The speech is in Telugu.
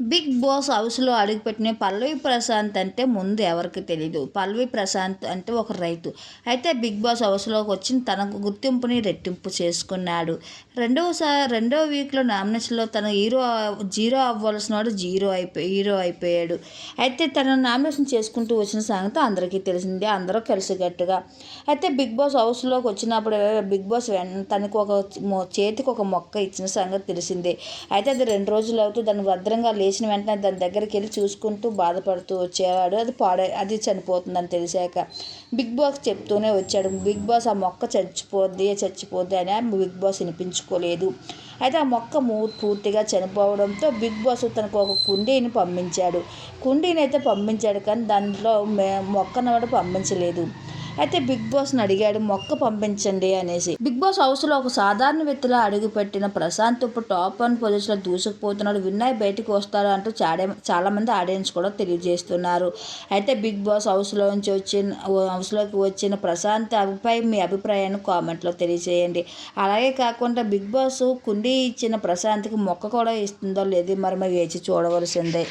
బిగ్ బాస్ హౌస్లో అడుగుపెట్టిన పల్లవి ప్రశాంత్ అంటే ముందు ఎవరికి తెలియదు పల్లవి ప్రశాంత్ అంటే ఒక రైతు. అయితే బిగ్ బాస్ హౌస్లోకి వచ్చి తనకు గుర్తింపుని రెట్టింపు చేసుకున్నాడు. రెండవసారి రెండవ వీక్లో నామినేషన్లో తన హీరో జీరో అవ్వాల్సిన వాడు జీరో అయిపోయి హీరో అయిపోయాడు. అయితే తన నామినేషన్ చేసుకుంటూ వచ్చిన సంగతి అందరికీ తెలిసిందే. అందరూ కలిసికట్టుగా. అయితే బిగ్ బాస్ హౌస్లోకి వచ్చినప్పుడు బిగ్ బాస్ తనకు ఒక చేతికి ఒక మొక్క ఇచ్చిన సంగతి తెలిసిందే. అయితే అది రెండు రోజులు అవుతూ దాన్ని భద్రంగా లేచిన వెంటనే దాని దగ్గరికి వెళ్ళి చూసుకుంటూ బాధపడుతూ వచ్చేవాడు. అది పాడే అది చనిపోతుందని తెలిసాక బిగ్ బాస్ చెప్తూనే వచ్చాడు. బిగ్ బాస్ ఆ మొక్క చచ్చిపోద్ది చచ్చిపోద్ది అని బిగ్ బాస్ వినిపించుకోలేదు. అయితే ఆ మొక్క మూ పూర్తిగా చనిపోవడంతో బిగ్ బాస్ తనకు ఒక కుండీని పంపించాడు. కుండీని అయితే పంపించాడు కానీ దాంట్లో మొక్కను కూడా పంపించలేదు. అయితే బిగ్ బాస్ని అడిగాడు మొక్క పంపించండి అనేసి. బిగ్ బాస్ హౌస్లో ఒక సాధారణ వ్యక్తిలో అడుగుపెట్టిన ప్రశాంత్ ఇప్పుడు టాప్ వన్ పొజిషన్లో దూసుకుపోతున్నాడు. విన్నయ్ బయటకు వస్తాడు అంటూ చాడే చాలామంది ఆడియన్స్ కూడా తెలియజేస్తున్నారు. అయితే బిగ్ బాస్ హౌస్లో నుంచి వచ్చిన హౌస్లోకి వచ్చిన ప్రశాంత్ అభిప్రాయం మీ అభిప్రాయాన్ని కామెంట్లో తెలియజేయండి. అలాగే కాకుండా బిగ్ బాస్ కుండీ ఇచ్చిన ప్రశాంత్కి మొక్క కూడా ఇస్తుందో లేదో మరి వేచి చూడవలసిందే.